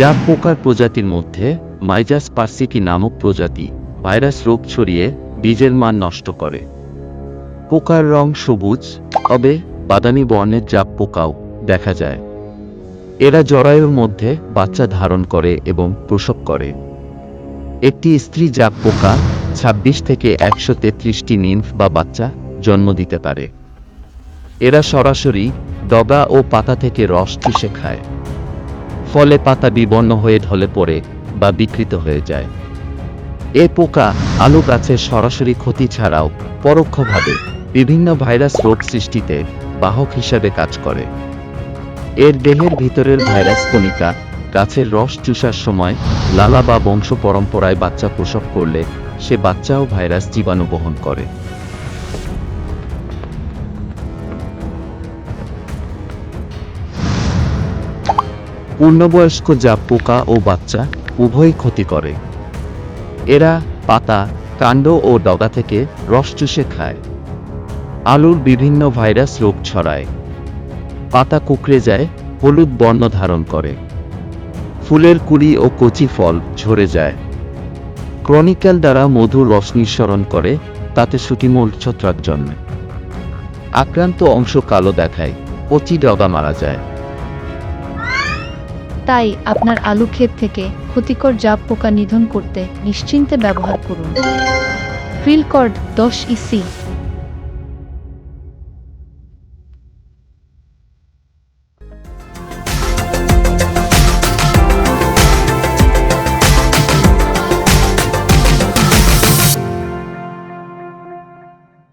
যা পোকার প্রজাতির মধ্যে মাইজাস পার্সিকি নামক প্রজাতি ভাইরাস রোগ ছড়িয়ে বীজের মান নষ্ট করে। পোকার রং সবুজ, তবে বাদামি বর্ণের জাপ পোকাও দেখা যায়। এরা জরায়ুর মধ্যে বাচ্চা ধারণ করে এবং প্রসব করে। একটি স্ত্রী জাপ পোকা ছাব্বিশ থেকে একশো তেত্রিশটি নিম্ফ বা বাচ্চা জন্ম দিতে পারে। এরা সরাসরি ডগা ও পাতা থেকে রস চুষে খায়। ফলে পাতা বিবর্ণ হয়ে ঢলে পড়ে বা বিকৃত হয়ে যায়। এ পোকা আলু গাছের সরাসরি ক্ষতি ছাড়াও পরোক্ষভাবে বিভিন্ন ভাইরাস রোগ সৃষ্টিতে বাহক হিসাবে কাজ করে। এর দেহের ভিতরের ভাইরাস কণিকা গাছের রস চুষার সময় লালা বা বংশ পরম্পরায় বাচ্চা প্রসব করলে সে বাচ্চাও ভাইরাস জীবাণু বহন করে। পূর্ণবয়স্ক যা পোকা ও বাচ্চা উভয়ই ক্ষতি করে। এরা পাতা, কাণ্ড ও ডগা থেকে রস চুষে খায়। আলুর বিভিন্ন ভাইরাস রোগ ছড়ায়। পাতা কুকড়ে যায়, হলুদ বর্ণ ধারণ করে। ফুলের কুড়ি ও কচি ফল ঝরে যায়। ক্রনিক্যাল দ্বারা মধুর রস নিঃসরণ করে, তাতে সুটিমূল ছত্রাক জন্মে। আক্রান্ত অংশ কালো দেখায় পচি ডগা মারা যায়। তাই আপনার আলু ক্ষেত থেকে ক্ষতিকর জাব পোকা নিধন করতে নিশ্চিন্তে ব্যবহার করুন। ফিলকর্ড দশ ইসি।